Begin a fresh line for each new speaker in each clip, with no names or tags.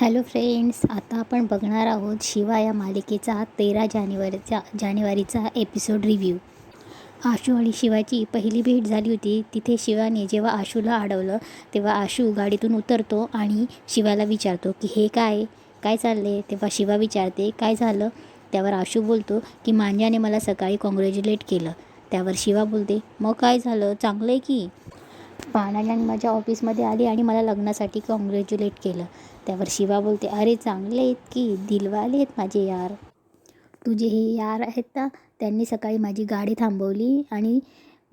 Hello friends आता आपण बघणार आहोत शिवा या मालिकेचा तेरा जानेवारीचा जानेवारीचा एपिसोड रिव्ह्यू आशू आणि शिवाची पहिली भेट झाली होती. तिथे शिवाने जेव्हा आशूला अडवलं तेव्हा आशू गाडीतून उतरतो आणि शिवाला विचारतो की हे काय? काय चालले तेव्हा शिवा विचारते काय झालं? त्यावर आशू बोलतो की मांज्याने मला सकाळी कॉंग्रॅच्युलेट केलं. त्यावर शिवा बोलते मग काय झालं? चांगलं आहे की? पाण्याने माझ्या ऑफिसमध्ये आली आणि मला लग्नासाठी कॉंग्रॅच्युलेट केलं. त्यावर शिवा बोलते अरे चांगले आहेत की दिलवाले आहेत माझे यार. तुझे हे यार आहेत ना त्यांनी सकाळी माझी गाडी थांबवली आणि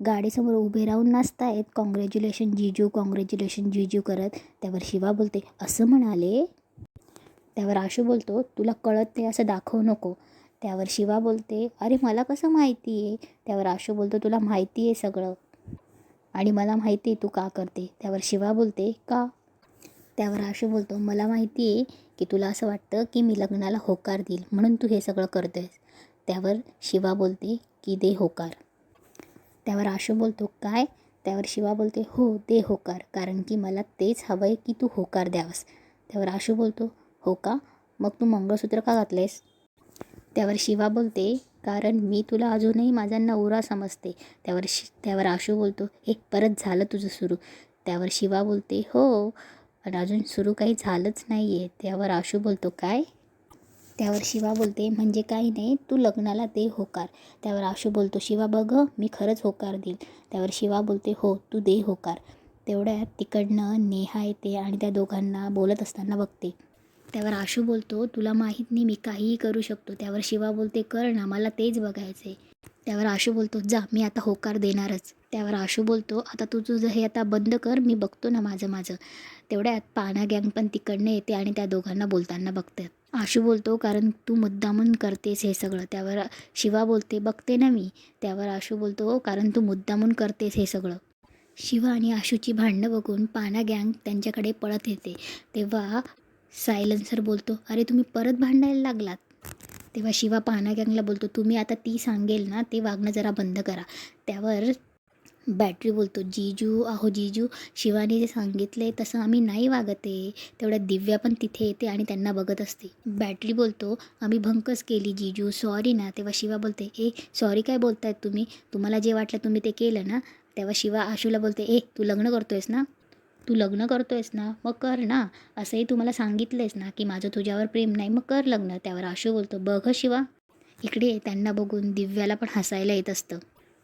गाडीसमोर उभे राहून नाचतायत. कॉंग्रॅच्युलेशन जिजू कॉंग्रॅच्युलेशन जिजू करत. त्यावर शिवा बोलते असं म्हणाले? त्यावर आशू बोलतो तुला कळत नाही असं दाखवू नको. त्यावर शिवा बोलते अरे मला कसं माहिती आहे? त्यावर आशू बोलतो तुला माहिती आहे सगळं. आणि मला माहिती आहे तू का करते? त्यावर शिवा बोलते का? त्यावर आशू बोलतो मला माहिती आहे की तुला असं वाटतं की मी लग्नाला होकार देईल म्हणून तू हे सगळं करतो आहेस त्यावर शिवा बोलते की दे होकार. त्यावर आशू बोलतो काय? त्यावर शिवा बोलते हो दे होकार कारण की मला तेच हवं आहे की तू होकार द्यावस. त्यावर आशू बोलतो हो का? मग तू मंगळसूत्र का घातलेस त्यावर शिवा बोलते कारण मी तुला अजूनही माझा नवरा समजते. त्यावर शि त्यावर आशू बोलतो एक परत झालं तुझं सुरू. त्यावर शिवा बोलते हो पण अजून सुरू काही झालंच नाही आहे त्यावर आशू बोलतो काय? त्यावर शिवा बोलते म्हणजे काही नाही तू लग्नाला दे होकार. त्यावर आशू बोलतो शिवा बघ मी खरंच होकार देईल त्यावर शिवा बोलते हो तू दे होकार. तेवढ्यात तिकडनं नेहा येते आणि त्या दोघांना बोलत असताना बघते. त्यावर आशू बोलतो तुला माहीत नाही मी काहीही करू शकतो. त्यावर शिवा बोलते कर ना मला तेच बघायचं आहे त्यावर आशू बोलतो जा मी आता होकार देणारच. त्यावर आशू बोलतो आता तू तुझं हे आता बंद कर मी बघतो ना माझं माझं. तेवढ्यात पाना गँग पण तिकडनं येते आणि त्या दोघांना बोलताना बघतात. आशू बोलतो कारण तू मुद्दामून करतेस हे सगळं. त्यावर शिवा बोलते बघते ना मी. त्यावर आशू बोलतो हो, कारण तू मुद्दामून करतेस हे सगळं. शिवा आणि आशूची भांडणं बघून पाना गँग त्यांच्याकडे पळत येते. तेव्हा सायलन्सर बोलतो अरे तुम्ही परत भांडायला लागलात. तेव्हा शिवा पाना गँगला बोलतो तुम्ही आता ती सांगेल ना ते वागणं जरा बंद करा. त्यावर बॅटरी बोलतो जीजू अहो जीजू शिवाने जे सांगितले तसं आम्ही नाही वागत आहे. तेवढ्या दिव्या पण तिथे येते आणि त्यांना बघत असते. बॅटरी बोलतो आम्ही भंकच केली जीजू सॉरी ना. तेव्हा शिवा बोलते ए सॉरी काय बोलतायत तुम्ही? तुम्हाला जे वाटलं तुम्ही ते केलं ना? तेव्हा शिवा आशूला बोलते ए तू लग्न करतोयस ना? तू लग्न करतोयस ना मग कर ना. असंही तू मला सांगितलंयस ना की माझं तुझ्यावर प्रेम नाही मग कर लग्न. त्यावर आशू बोलतो बघ शिवा. इकडे त्यांना बघून दिव्याला पण हसायला येत असतं.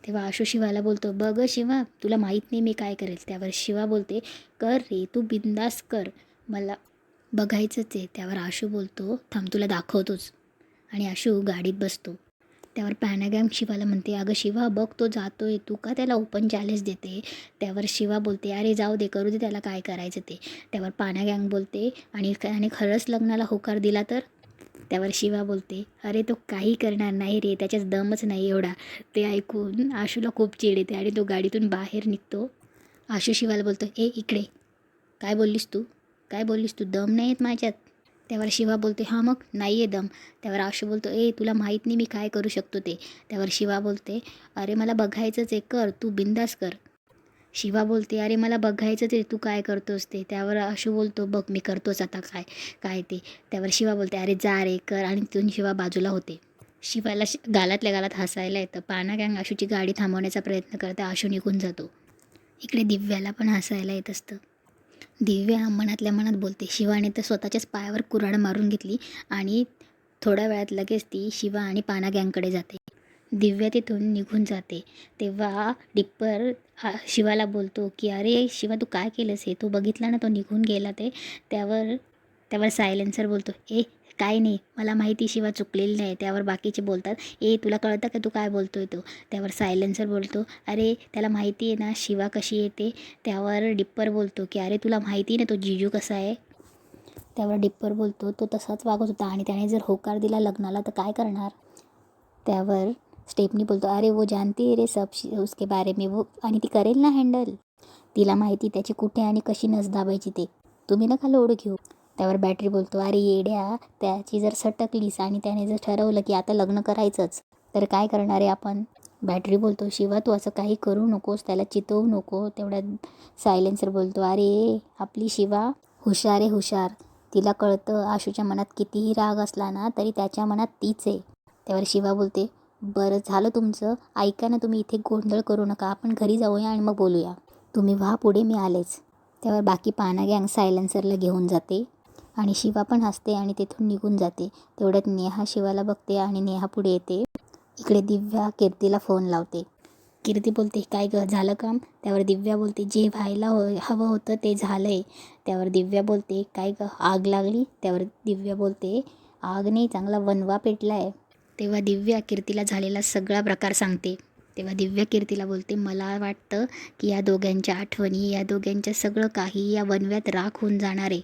तेव्हा आशू शिवाला बोलतो बघ शिवा तुला माहीत नाही मी काय करेल. त्यावर शिवा बोलते कर रे तू बिंदास कर. मला बघायचंच आहे. त्यावर आशू बोलतो थांब तुला दाखवतोच. आणि आशू गाडीत बसतो. त्यावर पॅनागॅम शिवाला म्हणते अगं शिवा बघ तो जातो आहे तू का त्याला ओपन चॅलेंज देते? त्यावर शिवा बोलते अरे जाऊ दे करू दे त्याला काय करायचं ते. त्यावर पाना बोलते आणि आणि खरंच लग्नाला होकार दिला तर? त्यावर शिवा बोलते अरे तो काही करणार नाही रे त्याच्यात दमच नाही एवढा. ते ऐकून आशूला खूप चिड येते आणि तो गाडीतून बाहेर निघतो. आशू शिवाला बोलतो ए इकडे. काय बोललीस तू? काय बोललीस तू? दम नाही आहेत माझ्यात. त्यावर शिवा बोलते हां मग? नाही आहे दम. त्यावर आशू बोलतो ए तुला माहीत नाही मी काय करू शकतो ते. त्यावर शिवा बोलते अरे मला बघायचंच आहे कर तू बिंदास कर. शिवा बोलते अरे मला बघायचंच आहे तू काय करतोस ते. त्यावर आशू बोलतो बघ मी करतोच आता काय काय ते. त्यावर शिवा बोलते अरे जा रे कर. आणि तिथून शिवा बाजूला होते. शिवाला श गालातल्या गालात हसायला येतं. पाना गँग आशूची गाडी थांबवण्याचा प्रयत्न करते आशू निघून जातो. इकडे दिव्याला पण हसायला येत असतं. दिव्या मनातल्या मनात बोलते. शिवाने तर स्वतःच्याच पायावर कुऱ्हाड मारून घेतली आणि थोड्या वेळात लगेच ती शिवा आणि पाना गँगकडे जाते. दिव्या तिथून निघून जाते. तेव्हा डिप्पर शिवाला बोलतो की अरे शिवा तू काय केलंस हे? तू बघितला ना तो निघून गेला ते? त्यावर त्यावर सायलेन्सर बोलतो ए काय नाही मला माहिती शिवा चुकलेली नाही. त्यावर बाकीचे बोलतात ए तुला कळतं का तू काय बोलतोय तो? त्यावर सायलेन्सर बोलतो अरे त्याला माहिती आहे ना शिवा कशी येते त्यावर डिप्पर बोलतो की अरे तुला माहिती आहे ना तो जिजू कसा आहे? त्यावर डिप्पर बोलतो तो तसाच वागत होता आणि त्याने जर होकार दिला लग्नाला तर काय करणार? त्यावर स्टेपनी बोलतो अरे वो जानती है रे सब उसके बारे में वो आणि ती करेल ना हँडल तिला माहिती त्याची कुठे आणि कशी नस दाबायची ते. तुम्ही नका लोड घेऊ. त्यावर बॅटरी बोलतो अरे येड्या त्याची जर सटकलीस आणि त्याने जर ठरवलं की आता लग्न करायचंच तर काय करणार आहे आपण? बॅटरी बोलतो शिवा तू असं काही करू नकोस त्याला चितवू नको. तेवढ्यात सायलेन्सर बोलतो अरे आपली शिवा हुशार आहे हुशार. तिला कळतं आशूच्या मनात कितीही राग असला ना तरी त्याच्या मनात तीच आहे. त्यावर शिवा बोलते बरं झालं तुमचं. ऐका ना तुम्ही इथे गोंधळ करू नका. आपण घरी जाऊया आणि मग बोलूया. तुम्ही व्हा पुढे मी आलेच. त्यावर बाकी पाना गँग सायलेन्सरला घेऊन जाते. आणि शिवा पण हसते आणि तिथून निघून जाते. तेवढ्यात नेहा शिवाला बघते आणि नेहा पुढे येते. इकडे दिव्या कीर्तीला फोन लावते. कीर्ती बोलते काय ग झालं काम? त्यावर दिव्या बोलते जे व्हायला हो हवं होतं ते झालं आहे त्यावर दिव्या बोलते काय ग आग लागली? त्यावर दिव्या बोलते आग नाही चांगला वनवा पेटला आहे तेव्हा दिव्या कीर्तीला झालेला सगळा प्रकार सांगते. तेव्हा दिव्या कीर्तीला बोलते मला वाटतं की या दोघांच्या आठवणी या दोघांच्या सगळं काही या वनव्यात राख होऊन जाणार आहे.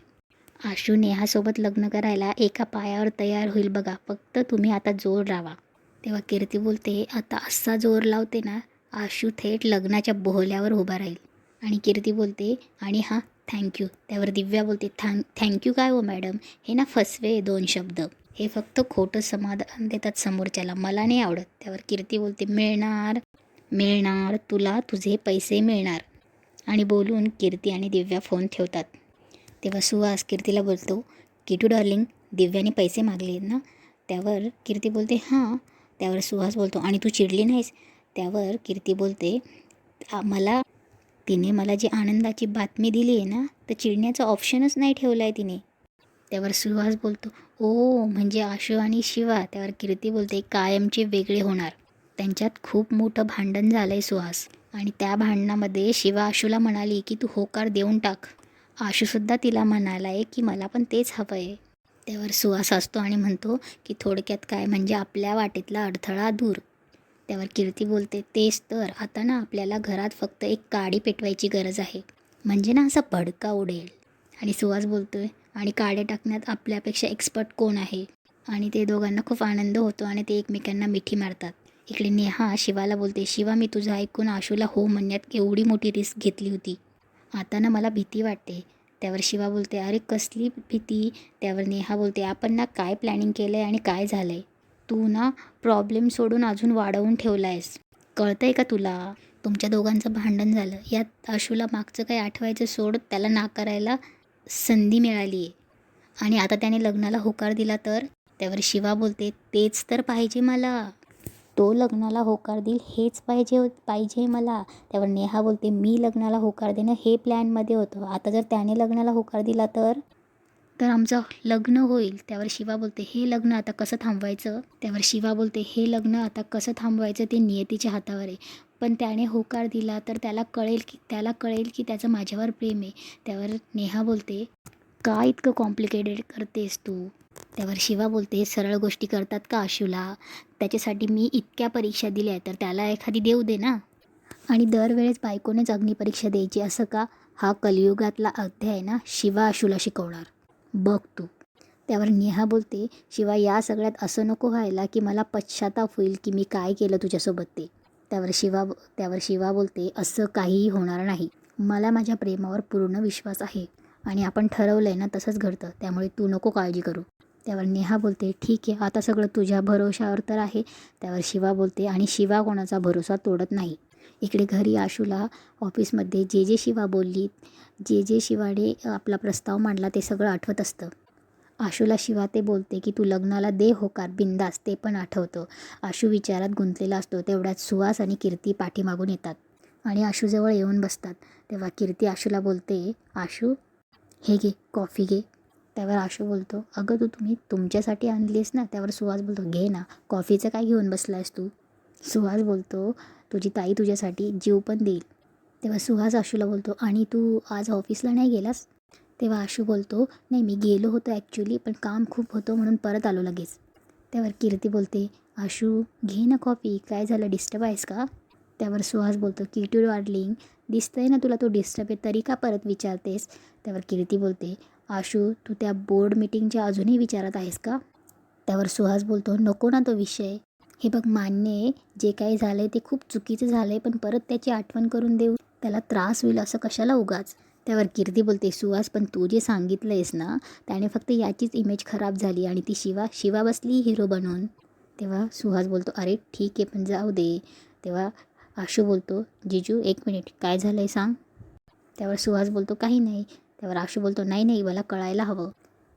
आशू नेहासोबत लग्न करायला एका पायावर तयार होईल बघा. फक्त तुम्ही आता जोर लावा. तेव्हा कीर्ती बोलते आता असा जोर लावते ना आशू थेट लग्नाच्या बोहल्यावर उभा राहील. आणि कीर्ती बोलते आणि हां थँक्यू त्यावर दिव्या बोलते थँक थँक्यू काय हो मॅडम? हे ना फसवे दोन शब्द. हे फक्त खोटं समाधान देतात समोरच्याला. मला नाही आवडत. त्यावर कीर्ती बोलते मिळणार मिळणार तुला तुझे पैसे मिळणार. आणि बोलून कीर्ती आणि दिव्या फोन ठेवतात. तेव्हा सुहास कीर्तीला बोलतो किटू डार्लिंग दिव्याने पैसे मागले आहेत ना? त्यावर कीर्ती बोलते हां. त्यावर सुहास बोलतो आणि तू चिडली नाहीस? त्यावर कीर्ती बोलते मला तिने मला जी आनंदाची बातमी दिली आहे ना तर चिडण्याचा ऑप्शनच नाही ठेवला आहे तिने. त्यावर सुहास बोलतो ओ म्हणजे आशू आणि शिवा. त्यावर कीर्ती बोलते कायमचे वेगळे होणार. त्यांच्यात खूप मोठं भांडण झालं आहे सुहास. आणि त्या भांडणामध्ये शिवा आशूला म्हणाली की तू होकार देऊन टाक. आशूसुद्धा तिला म्हणाला आहे की मला पण तेच हवं आहे त्यावर सुहास असतो आणि म्हणतो की थोडक्यात काय म्हणजे आपल्या वाटेतला अडथळा दूर. त्यावर कीर्ती बोलते तेच तर. आता ना आपल्याला घरात फक्त एक काडी पेटवायची गरज आहे. म्हणजे ना असा भडका उडेल. आणि सुहास बोलतोय आणि काड्या टाकण्यात आपल्यापेक्षा एक्सपर्ट कोण आहे? आणि ते दोघांना खूप आनंद होतो आणि ते एकमेकांना मिठी मारतात. इकडे नेहा शिवाला बोलते शिवा मी तुझं ऐकून आशूला हो म्हणण्यात एवढी मोठी रिस्क घेतली होती. आता ना मला भीती वाटते. त्यावर शिवा बोलते अरे कसली भीती? त्यावर नेहा बोलते आपण ना काय प्लॅनिंग केलं आहे आणि काय झालं आहे तू ना प्रॉब्लेम सोडून अजून वाढवून ठेवला आहेस कळतं आहे का तुला? तुमच्या दोघांचं भांडण झालं. यात आशूला मागचं काही आठवायचं सोड त्याला नाकारायला संधी मिळाली आहे आणि आता त्याने लग्नाला होकार दिला तर? त्यावर शिवा बोलते तेच तर पाहिजे मला. तो लग्नाला होकार देईल हेच पाहिजे हो- पाहिजे मला. त्यावर नेहा बोलते मी लग्नाला होकार देणं हे प्लॅनमध्ये होतं. आता जर त्याने लग्नाला होकार दिला तर? तर आमचं लग्न होईल. त्यावर शिवा बोलते हे लग्न आता कसं थांबवायचं? त्यावर शिवा बोलते हे लग्न आता कसं थांबवायचं ते नियतीच्या हातावर आहे. पण त्याने होकार दिला तर त्याला कळेल की त्याला कळेल की त्याचं माझ्यावर प्रेम आहे. त्यावर नेहा बोलते का इतकं कॉम्प्लिकेटेड करतेस तू? त्यावर शिवा बोलते सरळ गोष्टी करतात का आशूला त्याच्यासाठी मी इतक्या परीक्षा दिल्या तर त्याला एखादी देऊ दे ना. आणि दरवेळेस बायकोनेच अग्निपरीक्षा द्यायची असं का? हा कलियुगातला अध्याय ना शिवा आशूला शिकवणार. बघ तू. त्यावर नेहा बोलते शिवा या सगळ्यात असं नको व्हायला की मला पश्चाताप होईल की मी काय केलं तुझ्यासोबत ते. त्यावर शिवा त्यावर शिवा बोलते असं काहीही होणार नाही. मला माझ्या प्रेमावर पूर्ण विश्वास आहे. आणि आपण ठरवलं आहे ना तसंच घडतं. त्यामुळे तू नको काळजी करू. त्यावर नेहा बोलते ठीक आहे आता सगळं तुझ्या भरोशावर तर आहे. त्यावर शिवा बोलते आणि शिवा कोणाचा भरोसा तोडत नाही. इकडे घरी आशूला ऑफिसमध्ये जे जे शिवा बोलली जे जे शिवाने आपला प्रस्ताव मांडला ते सगळं आठवत असतं. आशूला शिवा ते बोलते की तू लग्नाला दे होकार बिंदास ते पण आठवतं. आशू विचारात गुंतलेला असतो तेवढ्यात सुहास आणि कीर्ती पाठीमागून येतात. आणि आशूजवळ येऊन बसतात. तेव्हा कीर्ती आशूला बोलते आशू हे घे कॉफी घे. त्यावर आशू बोलतो अगं तू तुम्ही तुमच्यासाठी आणलीस ना? त्यावर सुहास बोलतो घे ना कॉफीचं काय घेऊन बसला आहेस तू? सुहास बोलतो तुझी ताई तुझ्यासाठी जीव पण देईल. तेव्हा सुहास आशूला बोलतो आणि तू आज ऑफिसला नाही गेलास? तेव्हा आशू बोलतो नाही मी गेलो होतो ॲक्च्युली पण काम खूप होतं म्हणून परत आलो लगेच. त्यावर कीर्ती बोलते आशू घे ना कॉफी काय झालं डिस्टर्ब आहेस का? त्यावर सुहास बोलतो की टू डार्लिंग दिसतंय ना तुला तो डिस्टर्ब आहे तरी का परत विचारतेस? त्यावर कीर्ती बोलते आशू तू त्या बोर्ड मीटिंगच्या अजूनही विचारत आहेस का? त्यावर सुहास बोलतो नको ना तो विषय. हे बघ मान्य आहे जे काही झालं आहे ते खूप चुकीचं झालं आहे पण परत त्याची आठवण करून देऊ. त्याला त्रास होईल असं कशाला उगाच? त्यावर कीर्ती बोलते सुहास पण तू जे सांगितलं आहेस ना त्याने फक्त याचीच इमेज खराब झाली आणि ती शिवा शिवा बसली हिरो बनवून तेव्हा सुहास बोलतो अरे ठीक आहे पण जाऊ दे. तेव्हा आशू बोलतो जिजू एक मिनिट काय झालं आहे सांग. त्यावर सुहास बोलतो काही नाही. त्यावर आशू बोलतो नाही नाही मला कळायला हवं.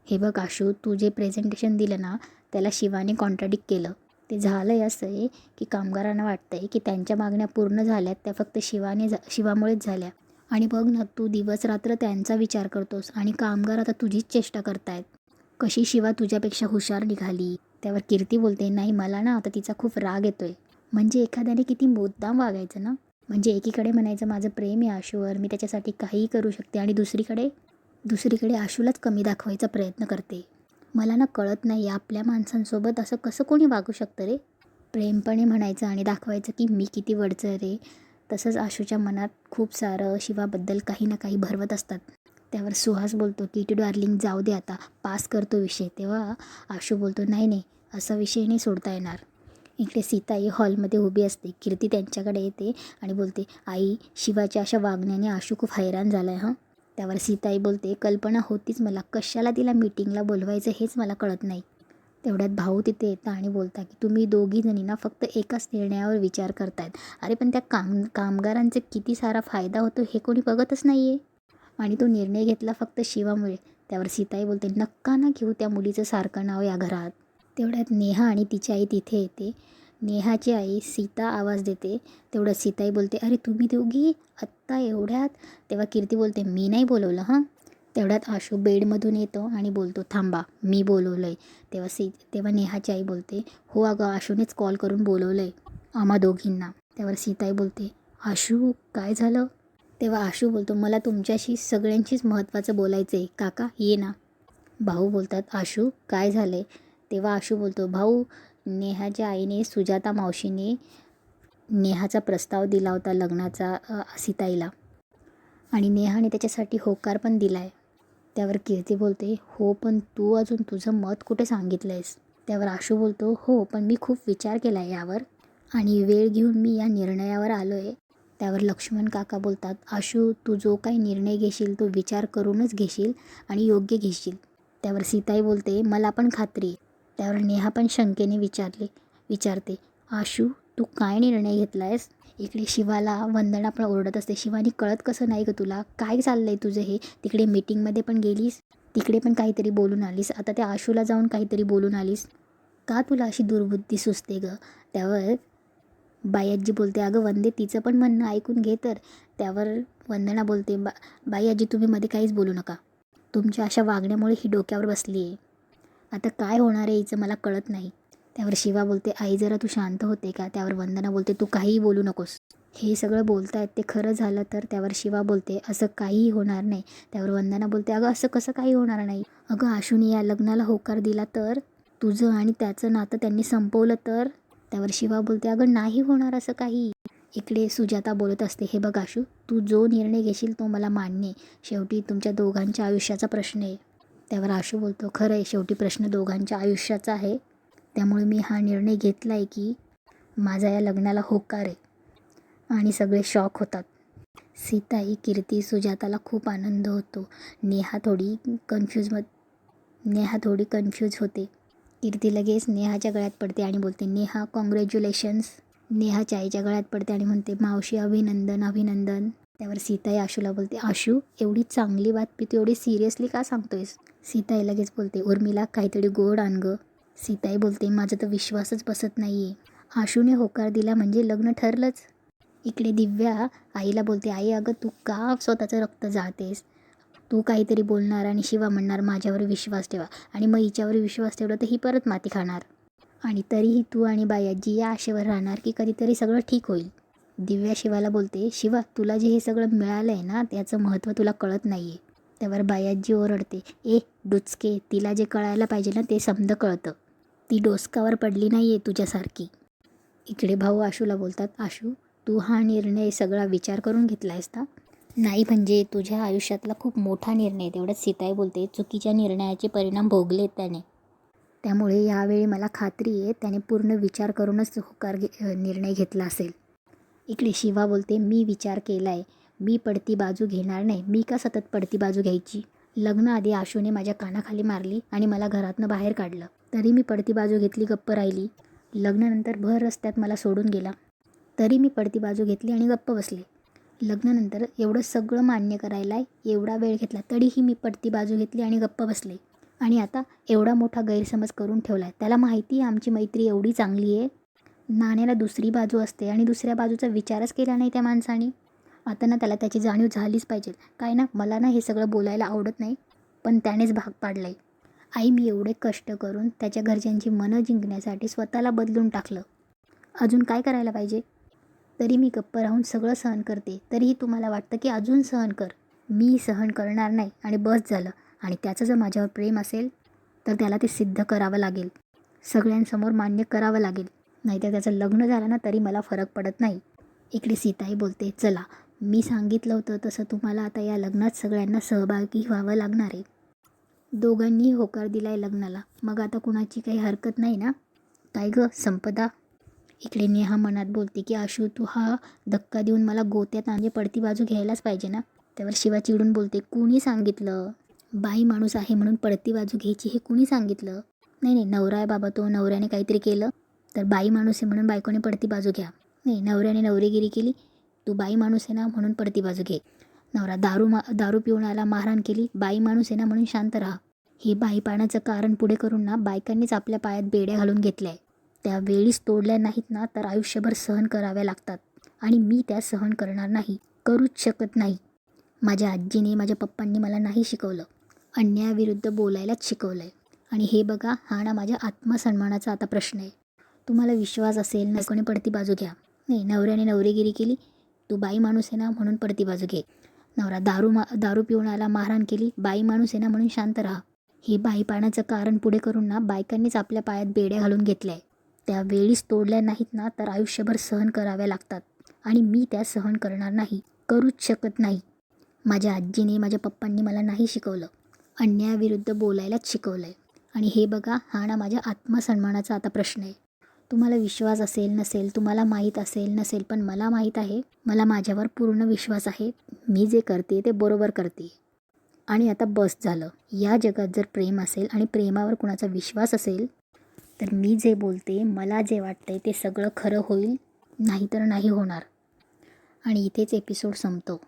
हे बघ आशू तू जे प्रेझेंटेशन दिलं ना त्याला शिवाने कॉन्ट्राडिक्ट केलं. ते झालं आहे असं आहे की कामगारांना वाटतं आहे की त्यांच्या मागण्या पूर्ण झाल्यात त्या फक्त शिवाने जा शिवामुळेच झाल्या. आणि बघ ना तू दिवस रात्र त्यांचा विचार करतोस आणि कामगार आता तुझीच चेष्टा करतायत. कशी शिवा तुझ्यापेक्षा हुशार निघाली. त्यावर कीर्ती बोलते नाही मला ना आता तिचा खूप राग येतोय. म्हणजे एखाद्याने किती मुद्दाम वागायचं ना? म्हणजे एकीकडे म्हणायचं माझं प्रेम आहे आशूवर मी त्याच्यासाठी काहीही करू शकते. आणि दुसरीकडे दुसरीकडे आशूलाच कमी दाखवायचा प्रयत्न करते. मला ना कळत नाही आपल्या माणसांसोबत असं कसं कोणी वागू शकतं रे? प्रेमपणे म्हणायचं आणि दाखवायचं की मी किती वडचं रे. तसंच आशूच्या मनात खूप सारं शिवाबद्दल काही ना काही भरवत असतात. त्यावर सुहास बोलतो की टी डार्लिंग जाऊ दे आता पास करतो विषय. तेव्हा आशू बोलतो नाही नाही असा विषय नाही सोडता येणार. इकडे सीताई हॉलमध्ये उभी असते. कीर्ती त्यांच्याकडे येते आणि बोलते आई शिवाच्या अशा वागण्याने आशू खूप हैराण झाला आहे हां? त्यावर सीताई बोलते कल्पना होतीच मला. कशाला तिला मीटिंगला बोलवायचं हेच मला कळत नाही. तेवढ्यात भाऊ तिथे येतं आणि बोलता की तुम्ही दोघी जणी ना फक्त एकाच निर्णयावर विचार करतायत. अरे पण त्या काम कामगारांचे किती सारा फायदा होतो हे कोणी बघतच नाही आहे आणि तो निर्णय घेतला फक्त शिवामुळे. त्यावर सीताई बोलते नक्का ना घेऊ त्या मुलीचं सारखं नाव या घरात. तेवढ्यात नेहा आणि तिची आई तिथे येते. नेहाची आई सीता आवाज देते. तेवढ्यात सीताई बोलते अरे तुम्ही दोघी? आत्ता एवढ्यात? तेव्हा कीर्ती बोलते मी नाही बोलवलं हां? तेवढ्यात आशू बेडमधून येतो आणि बोलतो थांबा मी बोलवलं आहे तेव्हा सी तेव्हा नेहाची आई बोलते हो अगं आशूनेच कॉल करून बोलवलं आहे आम्हा दोघींना. त्यावर सीताई बोलते आशू काय झालं? तेव्हा आशू बोलतो मला तुमच्याशी सगळ्यांशीच महत्त्वाचं बोलायचं आहे काका ये ना. भाऊ बोलतात आशू काय झालं आहे तेव्हा आशू बोलतो भाऊ नेहाच्या आईने सुजाता मावशीने नेहाचा प्रस्ताव दिला होता लग्नाचा अ, सीताईला. आणि नेहाने त्याच्यासाठी होकार पण दिला आहे त्यावर कीर्ती बोलते हो पण तू अजून तुझं मत कुठे सांगितलं आहेस त्यावर आशू बोलतो हो पण मी खूप विचार केला आहे यावर. आणि वेळ घेऊन मी या निर्णयावर आलो आहे त्यावर लक्ष्मण काका बोलतात आशू तू जो काही निर्णय घेशील तो विचार करूनच घेशील आणि योग्य घेशील. त्यावर सीताई बोलते मला पण खात्री आहे. त्यावर नेहा पण शंकेने विचारले विचारते आशू तू काय निर्णय घेतला आहेस इकडे शिवाला वंदना पण ओरडत असते. शिवानी कळत कसं नाही ग तुला. काय चाललं आहे तुझं हे? तिकडे मीटिंगमध्ये पण गेलीस? तिकडे पण काहीतरी बोलून आलीस? आता त्या आशूला जाऊन काहीतरी बोलून आलीस? का तुला अशी दुर्बुद्धी सुचते ग? त्यावर बाई बोलते अगं वंदे तिचं पण म्हणणं ऐकून घे तर. त्यावर वंदना बोलते बा बाई आजी तुम्ही मध्ये काहीच बोलू नका. तुमच्या अशा वागण्यामुळे ही डोक्यावर बसली आहे आता काय होणार आहे हिचं मला कळत नाही. त्यावर शिवा बोलते आई जरा तू शांत होते का? त्यावर वंदना बोलते तू काहीही बोलू नकोस. हे सगळं बोलतायत ते खरं झालं तर त्यावर शिवा बोलते असं काहीही होणार नाही. त्यावर वंदना बोलते अगं असं कसं काही होणार नाही? अगं आशूने या लग्नाला होकार दिला तर? तुझं आणि त्याचं नातं त्यांनी संपवलं तर? त्यावर शिवा बोलते अगं नाही होणार असं काही. इकडे सुजाता बोलत असते हे बघ आशू तू जो निर्णय घेशील तो मला मान्य शेवटी तुमच्या दोघांच्या आयुष्याचा प्रश्न आहे. त्यावर आशू बोलतो खरं आहे शेवटी प्रश्न दोघांच्या आयुष्याचा आहे. त्यामुळे मी हा निर्णय घेतला आहे की माझा या लग्नाला होकार आहे. आणि सगळे शॉक होतात. सीताई कीर्ती सुजाताला खूप आनंद होतो. नेहा थोडी कन्फ्यूज मत नेहा थोडी कन्फ्यूज होते. कीर्ती लगेच नेहाच्या गळ्यात पडते आणि बोलते नेहा कॉंग्रॅच्युलेशन्स नेहाच्या आईच्या गळ्यात पडते आणि म्हणते मावशी अभिनंदन अभिनंदन. त्यावर सीताई आशूला बोलते आशू एवढी चांगली बातमी तू एवढी सिरियसली का सांगतोयस? सीताई लगेच बोलते उर्मिला काहीतरी गोड आण गं. सीताई बोलते माझा तर विश्वासच बसत नाही आहे आशूने होकार दिला म्हणजे लग्न ठरलंच. इकडे दिव्या आईला बोलते आई अगं तू का स्वतःचं रक्त जाळतेस? तू काहीतरी बोलणार आणि शिवा म्हणणार माझ्यावर विश्वास ठेवा आणि मग हिच्यावर विश्वास ठेवला तर ही परत माती खाणार. आणि तरीही तू आणि बायाजी या आशेवर राहणार की कधीतरी सगळं ठीक होईल. दिव्या शिवाला बोलते शिवा तुला जे हे सगळं मिळालं आहे ना त्याचं महत्त्व तुला कळत नाही आहे त्यावर बायाजी ओरडते ए डुचके तिला जे कळायला पाहिजे ना ते समज कळतं. ती डोसकावर पडली नाही आहे तुझ्यासारखी. इकडे भाऊ आशूला बोलतात आशू तू हा निर्णय सगळा विचार करून घेतला आहेस ना नाही म्हणजे तुझ्या आयुष्यातला खूप मोठा निर्णय तेवढंच सीताई बोलते चुकीच्या निर्णयाचे परिणाम भोगले त्याने. त्यामुळे यावेळी मला खात्री आहे त्याने पूर्ण विचार करूनच होकार घे निर्णय घेतला असेल. इकडे शिवा बोलते मी विचार केला आहे मी पडती बाजू घेणार नाही. मी का सतत पडती बाजू घ्यायची? लग्नाआधी आशूने माझ्या कानाखाली मारली आणि मला घरातनं बाहेर काढलं. तरी मी पडती बाजू घेतली गप्प राहिली. लग्नानंतर भर रस्त्यात मला सोडून गेला. तरी मी पडती बाजू घेतली आणि गप्प बसले. लग्नानंतर एवढं सगळं मान्य करायला एवढा वेळ घेतला तरीही मी पडती बाजू घेतली आणि गप्प बसले. आणि आता एवढा मोठा गैरसमज करून ठेवला आहे त्याला माहिती आहे आमची मैत्री एवढी चांगली आहे नाण्याला दुसरी बाजू असते आणि दुसऱ्या बाजूचा विचारच केला नाही त्या माणसाने. आता ना त्याला त्याची जाणीव झालीच पाहिजे. काय ना मला ना हे सगळं बोलायला आवडत नाही पण त्यानेच भाग पाडला आहे आई मी एवढे कष्ट करून त्याच्या घरच्यांची मनं जिंकण्यासाठी स्वतःला बदलून टाकलं. अजून काय करायला पाहिजे? तरी मी गप्प राहून सगळं सहन करते. तरीही तुम्हाला वाटतं की अजून सहन कर. मी सहन करणार नाही आणि बस झालं. आणि त्याचं जर माझ्यावर प्रेम असेल तर त्याला ते सिद्ध करावं लागेल. सगळ्यांसमोर मान्य करावं लागेल. नाहीतर त्याचं लग्न झालं ना तरी मला फरक पडत नाही. इकडे सीताई बोलते चला मी सांगितलं होतं तसं तुम्हाला आता या लग्नात सगळ्यांना सहभागी व्हावं लागणार आहे. दोघांनी होकार दिला आहे लग्नाला. मग आता कुणाची काही हरकत नाही ना? काय गं संपदा. इकडे नेहा मनात बोलते की आशू तू हा धक्का देऊन मला गोत्यात आणि पडती बाजू घ्यायलाच पाहिजे ना? त्यावर शिवा चिडून बोलते कुणी सांगितलं? बाई माणूस आहे म्हणून पडती बाजू घ्यायची हे कुणी सांगितलं? नाही नाही नवरा आहे बाबा तो नवऱ्याने काहीतरी केलं. तर बाई माणूस आहे म्हणून बायकोने पडती बाजू घ्या. नाही नवऱ्याने नवरीगिरी केली तू बाई माणूस आहे ना म्हणून पडती बाजू घे. नवरा दारू मा दारू पिऊन आला मारहाण केली बाई माणूस आहे ना म्हणून शांत राहा. हे बाई पाण्याचं कारण पुढे करून ना बायकांनीच आपल्या पायात बेड्या घालून घेतल्या आहे. त्या वेळीच तोडल्या नाहीत ना तर आयुष्यभर सहन कराव्या लागतात. आणि मी त्या सहन करणार नाही करूच शकत नाही. माझ्या आजीने माझ्या पप्पांनी मला नाही शिकवलं. अन्यायाविरुद्ध बोलायलाच शिकवलं आहे आणि हे बघा हा ना माझ्या आत्मसन्मानाचा आता प्रश्न आहे. तुम्हाला विश्वास असेल ना कोणी पडती बाजू घ्या. नाही नवऱ्याने नवरेगिरी केली तू बाई माणूस आहे ना म्हणून पडती बाजू घे. नवरा दारू मा दारू पिऊन आला मारहाण केली बाई माणूस आहे ना म्हणून शांत राहा. हे बाई पाण्याचं कारण पुढे करून ना बायकांनीच आपल्या पायात बेड्या घालून घेतल्या आहे त्या वेळीच तोडल्या नाहीत ना तर आयुष्यभर सहन कराव्या लागतात. आणि मी त्या सहन करणार नाही करूच शकत नाही. माझ्या आजीने माझ्या पप्पांनी मला नाही शिकवलं. अन्यायाविरुद्ध बोलायलाच शिकवलं आहे आणि हे बघा हा ना माझ्या आत्मसन्मानाचा आता प्रश्न आहे. तुम्हाला विश्वास असेल नसेल तुम्हाला माहीत असेल नसेल पण मला माहीत आहे मला माझ्यावर पूर्ण विश्वास आहे मी जे करते ते बरोबर करते. आणि आता बस झालं. या जगात जर प्रेम असेल आणि प्रेमावर कुणाचा विश्वास असेल तर मी जे बोलते मला जे वाटते ते सगळं खरं होईल नाहीतर नाही होणार. आणि इथेच एपिसोड संपतो.